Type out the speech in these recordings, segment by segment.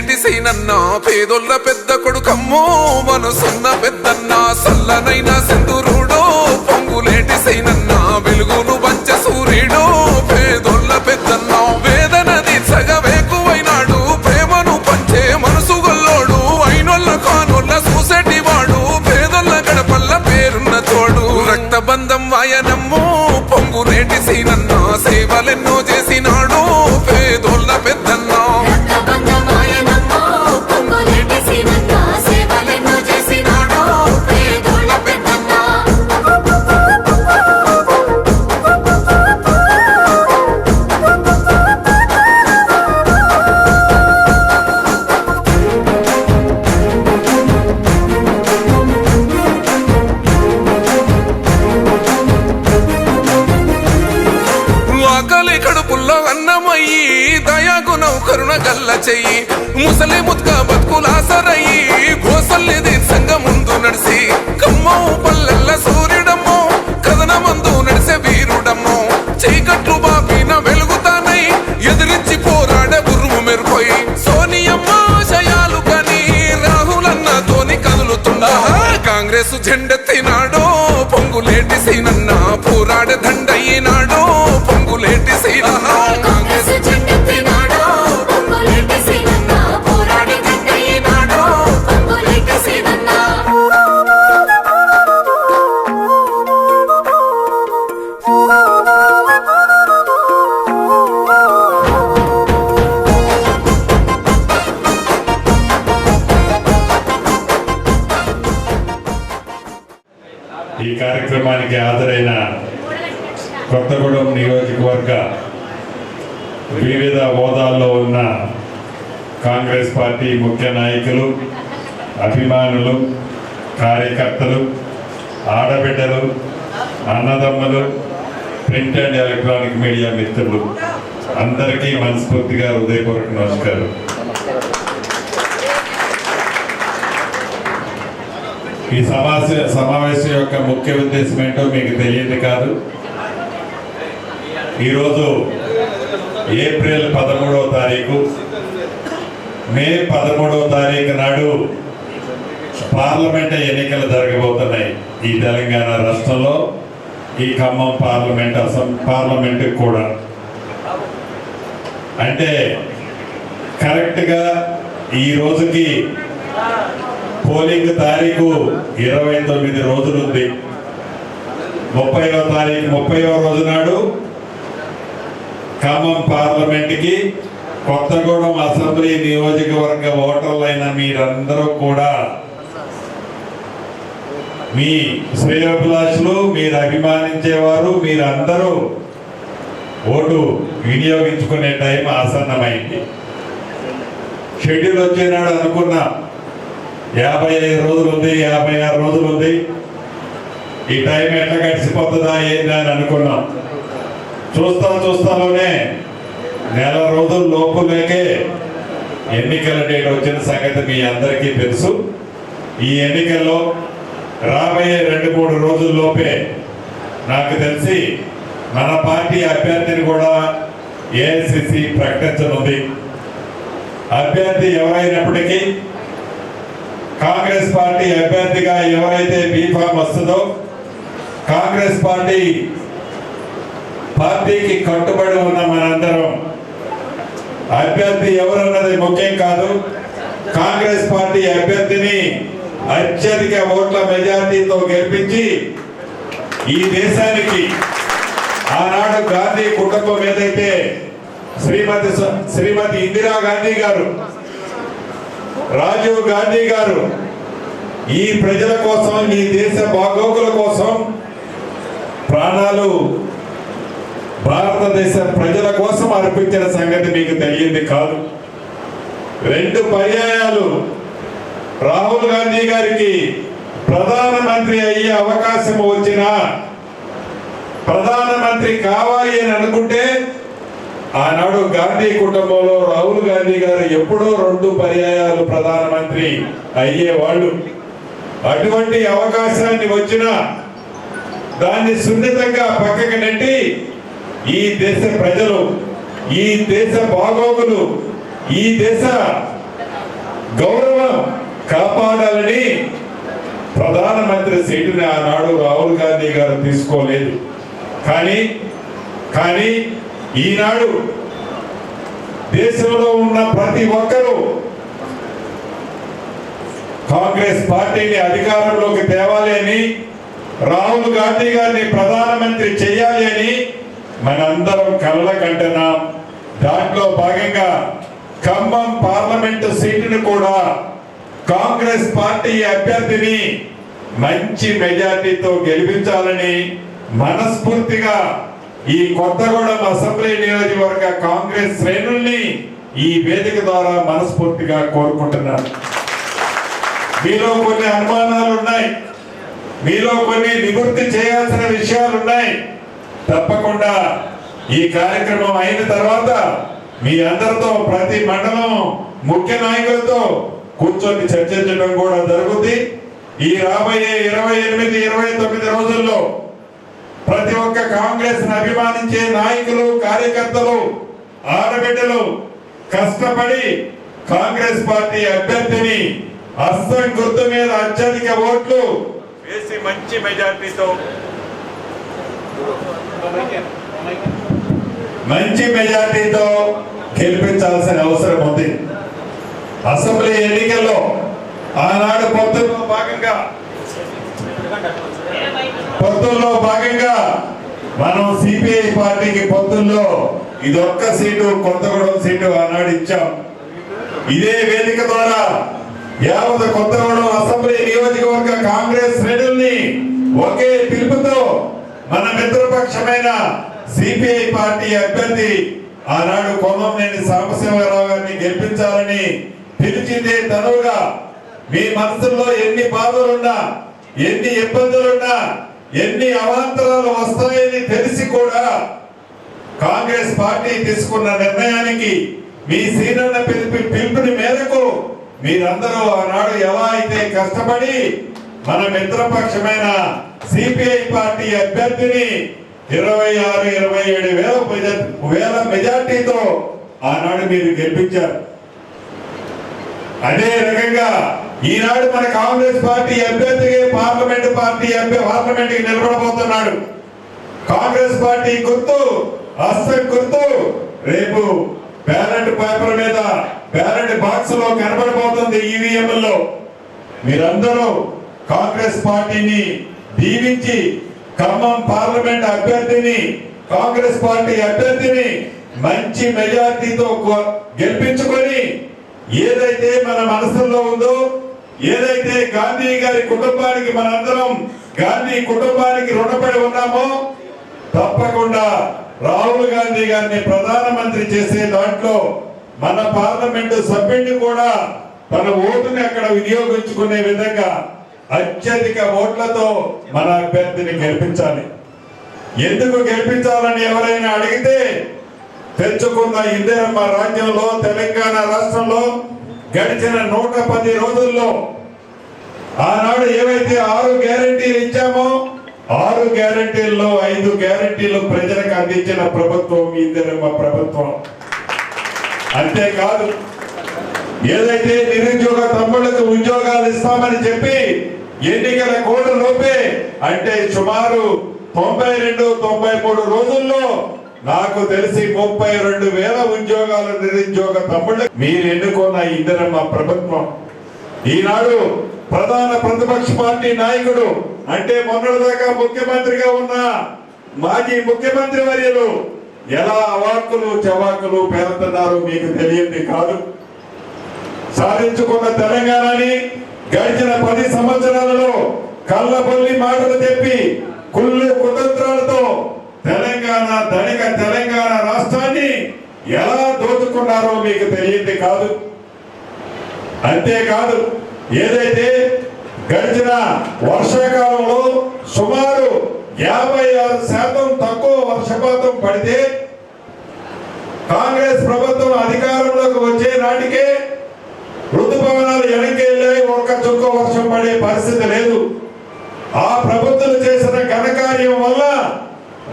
పొడిసేటి పొద్దు పేదొల్ల పెద్ద కొడుకమ్మో మనసున్న పెద్దన్నా సల్లనైన కడుపుల్లో అన్నమయ్యి దయాగుణం కరుణ గల్ల చెయ్యి. ముసలి ముత్క బతుకులాసరయ్యి గోసల్లి దీర్ఘంగా ముందు నడిసి. కమ్మో పల్లెల్ల సూర్యుడమ్మో కథన మందు నడిసే వీరుడమ్మో. చీకట్లు బాపిన వెలుగుతానై ఎదిరించి పోరాడే గురువు మెరుపోయి సోనియమ్మ శయాలు కని రాహులన్నతోని కదులుతున్నా కాంగ్రెస్ జెండెత్తినాడో పొంగులేటి సీనన్న ఈ కార్యక్రమానికి హాజరైన కొత్తగూడెం నియోజకవర్గ వివిధ హోదాల్లో ఉన్న కాంగ్రెస్ పార్టీ ముఖ్య నాయకులు అభిమానులు కార్యకర్తలు ఆడబిడ్డలు అన్నదమ్ములు ప్రింట్ అండ్ ఎలక్ట్రానిక్ మీడియా మిత్రులు అందరికీ మనస్ఫూర్తిగా హృదయపూర్వక నమస్కారం. ఈ సమావేశ సమావేశం యొక్క ముఖ్య ఉద్దేశం ఏంటో మీకు తెలియదు కాదు. ఈరోజు ఏప్రిల్ పదమూడవ తారీఖు. మే పదమూడవ తారీఖు నాడు పార్లమెంట్ ఎన్నికలు జరగబోతున్నాయి ఈ తెలంగాణ రాష్ట్రంలో. ఈ ఖమ్మం పార్లమెంట్ అసం పార్లమెంట్ కూడా. అంటే కరెక్ట్గా ఈ రోజుకి పోలింగ్ తారీఖు ఇరవై తొమ్మిది రోజులుంది ముప్పైవ తారీఖు ముప్పైవ రోజు నాడు ఖమ్మం పార్లమెంట్కి కొత్తగూడెం అసెంబ్లీ నియోజకవర్గ ఓటర్లైన మీరందరూ కూడా మీ శ్రేయోభిలాషులు మీరు అభిమానించేవారు మీరందరూ ఓటు వినియోగించుకునే టైం ఆసన్నమైంది. షెడ్యూల్ వచ్చేనాడు అనుకున్నా. యాభై ఐదు రోజులు ఉంది యాభై ఆరు రోజులు ఉంది. ఈ టైం ఎట్లా గడిచిపోతుందా ఏందా అని అనుకున్నాం. చూస్తా చూస్తాలోనే నెల రోజుల లోపులేకే ఎన్నికల డేట్ వచ్చిన సంగతి మీ అందరికీ తెలుసు. ఈ ఎన్నికల్లో రాబోయే రెండు మూడు రోజుల్లోపే నాకు తెలిసి మన పార్టీ అభ్యర్థిని కూడా ఏఐసిసి ప్రకటించనుంది. అభ్యర్థి ఎవరైనప్పటికీ కాంగ్రెస్ పార్టీ అభ్యర్థిగా ఎవరైతే బీఫామ్ వస్తుందో కాంగ్రెస్ పార్టీ పార్టీకి కట్టుబడి ఉన్న మనందరం అభ్యర్థి ఎవరన్నది ముఖ్యం కాదు. కాంగ్రెస్ పార్టీ అభ్యర్థిని అత్యధిక ఓట్ల మెజార్టీతో గెలిపించి ఈ దేశానికి ఆనాడు గాంధీ కుటుంబం ఏదైతే శ్రీమతి శ్రీమతి ఇందిరా గాంధీ గారు రాజీవ్ గాంధీ గారు ఈ ప్రజల కోసం ఈ దేశ బాగోగుల కోసం ప్రాణాలు భారతదేశ ప్రజల కోసం అర్పించిన సంగతి మీకు తెలియంది కాదు. రెండు పర్యాయాలు రాహుల్ గాంధీ గారికి ప్రధానమంత్రి అయ్యే అవకాశం వచ్చినా ప్రధానమంత్రి కావాలి అని అనుకుంటే ఆనాడు గాంధీ కుటుంబంలో రాహుల్ గాంధీ గారు ఎప్పుడో రెండు పర్యాయాలు ప్రధానమంత్రి అయ్యేవాళ్ళు. అటువంటి అవకాశాన్ని వచ్చినా దాన్ని సున్నితంగా పక్కకి నెట్టి ఈ దేశ ప్రజలు ఈ దేశ బాగోగులు ఈ దేశ గౌరవం కాపాడాలని ప్రధానమంత్రి సీటుని ఆనాడు రాహుల్ గాంధీ గారు తీసుకోలేదు. కానీ కానీ ఈనాడు దేశంలో ఉన్న ప్రతి ఒక్కరూ కాంగ్రెస్ పార్టీని అధికారంలోకి తేవాలి అని రాహుల్ గాంధీ గారిని ప్రధానమంత్రి చేయాలి అని మనందరం కళ్ళ కంటున్నాం దాంట్లో భాగంగా ఖమ్మం పార్లమెంటు సీటును కూడా కాంగ్రెస్ పార్టీ అభ్యర్థిని మంచి మెజార్టీతో గెలిపించాలని మనస్ఫూర్తిగా ఈ కొత్తగూడెం అసెంబ్లీ నియోజకవర్గ కాంగ్రెస్ శ్రేణుల్ని ఈ వేదిక ద్వారా మనస్ఫూర్తిగా కోరుకుంటున్నాను. మీలో కొన్ని అనుమానాలు ఉన్నాయి. మీలో కొన్ని నివృత్తి చేయాల్సిన విషయాలు ఉన్నాయి. తప్పకుండా ఈ కార్యక్రమం అయిన తర్వాత మీ అందరితో ప్రతి మండలం ముఖ్య నాయకులతో కూర్చొని చర్చించడం కూడా జరుగుతుంది ఈ రాబోయే ఇరవై ఎనిమిది ఇరవై తొమ్మిది రోజుల్లో ప్రతి ఒక్క కాంగ్రెస్ అభిమానించే నాయకులు కార్యకర్తలు ఆడబిడ్డలు కష్టపడి కాంగ్రెస్ పార్టీ అభ్యర్థిని అస్సం గుర్తు మీద అత్యధిక ఓట్లు వేసి మంచి మెజార్టీతో మంచి మెజార్టీతో గెలిపించాల్సిన అవసరం ఉంది. అసెంబ్లీ ఎన్నికల్లో ఆనాడు పొత్తులో భాగంగా పొత్తుల్లో భాగంగా మనం సిపిఐ పార్టీకి పొత్తుల్లో ఇదొక్క సీటు కొత్తగూడెం సీటు ఆనాడు ఇచ్చాం. ఇదే వేదిక ద్వారా యావత్ కొత్తగూడెం అసెంబ్లీ నియోజకవర్గ కాంగ్రెస్ శ్రేణుల్ని ఒకే పిలుపుతో మన మిత్రపక్షమైన సిపిఐ పార్టీ అభ్యర్థి ఆనాడు కోనంనేని సాంబశివరావు గారిని గెలిపించాలని పిలిచిందే తనువుగా మీ మనసులో ఎన్ని బాధలున్నా ఎన్ని ఇబ్బందులున్నా ఎన్ని అవాంతరాలు వస్తాయని తెలిసి కూడా కాంగ్రెస్ పార్టీ తీసుకున్న నిర్ణయానికి మీ సీనన్న పిలిపి పిలుపుని మేరకు మీరందరూ ఆనాడు ఎలా అయితే కష్టపడి మన మిత్రపక్షమైన సిపిఐ పార్టీ అభ్యర్థిని ఇరవై ఆరు ఇరవై ఏడు వేల వేల మెజార్టీతో ఆనాడు మీరు గెలిపించారు. అదే రకంగా ఈనాడు మన కాంగ్రెస్ పార్టీ అభ్యర్థిగా పార్లమెంట్ పార్టీ అభ్యర్థి పార్లమెంట్కి నిలబడబోతున్నాడు. కాంగ్రెస్ పార్టీ గుర్తు అస్సం గుర్తు. రేపు బ్యాలెట్ పేపర్ మీద బ్యాలెట్ బాక్స్లో కనబడబోతుంది ఈవీఎంలో మీరందరూ కాంగ్రెస్ పార్టీని దీవించి ఖమ్మం పార్లమెంట్ అభ్యర్థిని కాంగ్రెస్ పార్టీ అభ్యర్థిని మంచి మెజార్టీతో గెలిపించుకొని ఏదైతే మన మనసులో ఉందో ఏదైతే గాంధీ గారి కుటుంబానికి మనందరం గాంధీ కుటుంబానికి రుణపడి ఉన్నామో తప్పకుండా రాహుల్ గాంధీ గారిని ప్రధానమంత్రి చేసే దాంట్లో మన పార్లమెంటు సభ్యుడిని కూడా తన ఓటుని అక్కడ వినియోగించుకునే విధంగా అత్యధిక ఓట్లతో మన అభ్యర్థిని గెలిపించాలి. ఎందుకు గెలిపించాలని ఎవరైనా అడిగితే తెచ్చుకున్న ఇందిరమ్మ రాజ్యంలో తెలంగాణ రాష్ట్రంలో గడిచిన నూట పది రోజుల్లో ఆనాడు ఏవైతే ఆరు గ్యారంటీలు ఇచ్చామో ఆరు గ్యారంటీల్లో ఐదు గ్యారెంటీలు ప్రజలకు అందించిన ప్రభుత్వం ఇందిరమ్మ ప్రభుత్వం. అంతేకాదు ఏదైతే నిరుద్యోగ తమ్ముళ్ళకు ఉద్యోగాలు ఇస్తామని చెప్పి ఎన్నికల కోడ్ లోపే అంటే సుమారు తొంభై రెండు తొంభై మూడు రోజుల్లో నాకు తెలిసి ముప్పై రెండు వేల ఉద్యోగాలు నిరుద్యోగ తమ్ముళ్ళు. మీరు ఎన్నుకున్న ఇందిరమ్మ ప్రభుత్వం. ఈనాడు ప్రధాన ప్రతిపక్ష పార్టీ నాయకుడు అంటే మొన్నటిదాకా ముఖ్యమంత్రిగా ఉన్న మాజీ ముఖ్యమంత్రి వర్యులు ఎలా అవాక్కులు చవాకులు పేరుతున్నారు మీకు తెలియంది కాదు. సాధించుకున్న తెలంగాణని గడిచిన పది సంవత్సరాలలో కళ్ళబొల్లి మాటలు చెప్పి కుళ్ళు కుతంత్రాలతో తెలంగాణ ధనిక తెలంగాణ రాష్ట్రాన్ని ఎలా దోచుకున్నారో మీకు తెలియంది కాదు. అంతేకాదు ఏదైతే గడిచిన వర్షాకాలంలో సుమారు యాభై ఆరు శాతం తక్కువ వర్షపాతం పడితే కాంగ్రెస్ ప్రభుత్వం అధికారంలోకి వచ్చే నాటికే ఋతుపవనాలు వెనక్కి వెళ్ళాయి. ఒక్క చుక్క వర్షం పడే పరిస్థితి లేదు. ఆ ప్రభుత్వం చేసిన ఘనకార్యం వల్ల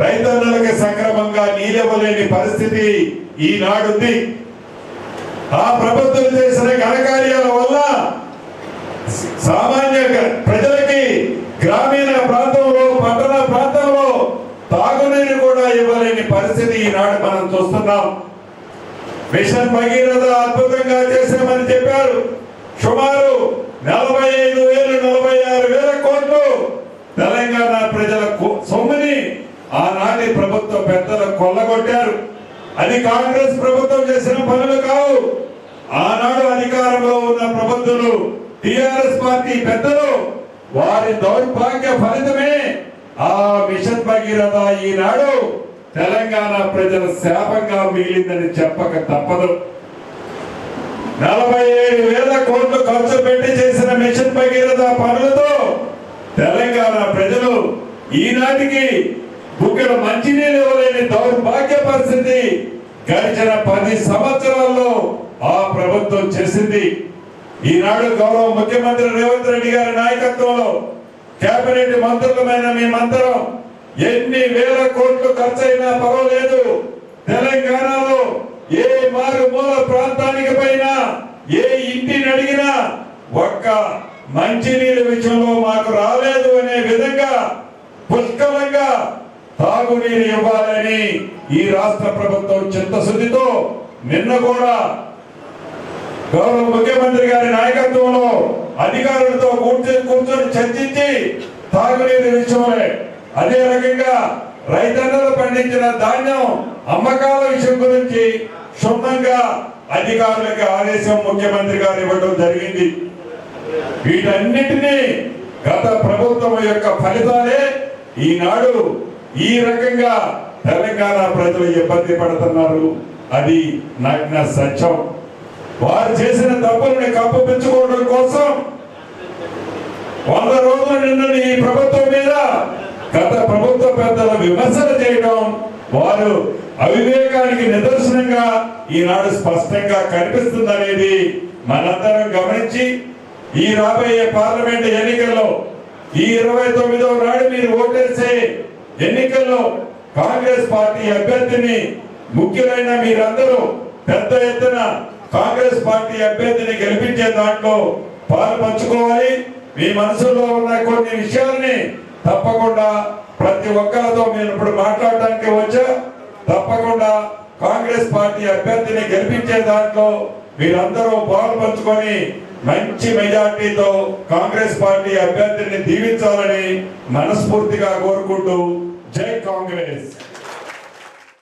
రైతన్నలకి సక్రమంగా నీళ్ళివ్వలేని పరిస్థితి ఈనాడుంది. ఆ ప్రభుత్వం చేసిన ఘనకార్యాల వల్ల సామాన్య ప్రజలకి గ్రామీణ ప్రాంతంలో పట్టణ ప్రాంతంలో తాగునీరు కూడా ఇవ్వలేని పరిస్థితి ఈనాడు మనం చూస్తున్నాం. మిషన్ భగీరథ అద్భుతంగా చేశామని చెప్పారు. సుమారు నలభై ఐదు వేలు నలభై ఆరు వేల కోట్లు తెలంగాణ ప్రజల సొమ్ముని ఆనాటి ప్రభుత్వ పెద్దలు కొల్లగొట్టారు. అది కాంగ్రెస్ ప్రభుత్వం చేసిన పనులు కావు. ఆనాడు అధికారంలో ఉన్న ప్రభుత్వాలు టిఆర్ఎస్ పార్టీ పెద్దలు వారి దౌర్భాగ్య ఫలితమే ఆ మిషన్ భగీరథ ఈనాడు తెలంగాణ ప్రజల శాపంగా మిగిలిందని చెప్పక తప్పదు. నలభై ఏడు వేల కోట్లు ఖర్చు పెట్టి చేసిన మిషన్ భగీరథ పనులతో తెలంగాణ ప్రజలు ఈనాటికి బుగ్గల మంచినీళ్ళు ఇవ్వలేని దౌర్భాగ్య పరిస్థితి గడిచిన పది సంవత్సరాల్లో ఆ ప్రభుత్వం చేసింది. ఈనాడు గౌరవ ముఖ్యమంత్రి రేవంత్ రెడ్డి గారి నాయకత్వంలో కేబినెట్ మంత్రులమైన మేమందరం ఎన్ని వేల కోట్లు ఖర్చయినా పర్వాలేదు. తెలంగాణలో ఏ మారుమూల ప్రాంతానికి పైన ఏ ఇంటిని అడిగినా ఒక్క మంచినీళ్ళ విషయంలో మాకు రాలేదు అనే విధంగా పుష్కలంగా తాగునీరు ఇవ్వాలని ఈ రాష్ట్ర ప్రభుత్వం చిత్తశుద్ధితో నిన్న కూడా గౌరవ ముఖ్యమంత్రి గారి నాయకత్వంలో అధికారులతో కూర్చొని కూర్చొని చర్చించి తాగునీరు విషయమే అదే రకంగా రైతన్నలు పండించిన ధాన్యం అమ్మకాల విషయం గురించి క్షుణ్ణంగా అధికారులకు ఆదేశం ముఖ్యమంత్రి గారు ఇవ్వడం జరిగింది. వీటన్నిటినీ గత ప్రభుత్వం యొక్క ఫలితాలే ఈనాడు ఈ రకంగా తెలంగాణ ప్రజలు ఇబ్బంది పడుతున్నారు. అది నగ్న సత్యం. వారు చేసిన తప్పులను కప్పపించుకోవడం కోసం వంద రోజుల నిన్న ఈ ప్రభుత్వం మీద గత ప్రభుత్వ పెద్దల విమర్శలు చేయడం వారు అవివేకానికి నిదర్శనంగా ఈనాడు స్పష్టంగా కనిపిస్తుందనేది మనందరం గమనించి ఈ రాబోయే పార్లమెంట్ ఎన్నికల్లో ఈ ఇరవై తొమ్మిదవ నాడు మీరు ఓటేసే ఎన్నికల్లో కాంగ్రెస్ పార్టీ అభ్యర్థిని ముఖ్యులైన మీరందరూ పెద్ద ఎత్తున కాంగ్రెస్ పార్టీ అభ్యర్థిని గెలిపించే దాంట్లో పాలు పంచుకోవాలి మీ మనసులో ఉన్న కొన్ని విషయాల్ని తప్పకుండా ప్రతి ఒక్కరితో నేను ఇప్పుడు మాట్లాడడానికి వచ్చా. తప్పకుండా కాంగ్రెస్ పార్టీ అభ్యర్థిని గెలిపించే దాంట్లో మీరందరూ పాలు పంచుకొని మంచి మెజార్టీతో కాంగ్రెస్ పార్టీ అభ్యర్థిని దీవించాలని మనస్ఫూర్తిగా కోరుకుంటూ జై కాంగ్రెస్.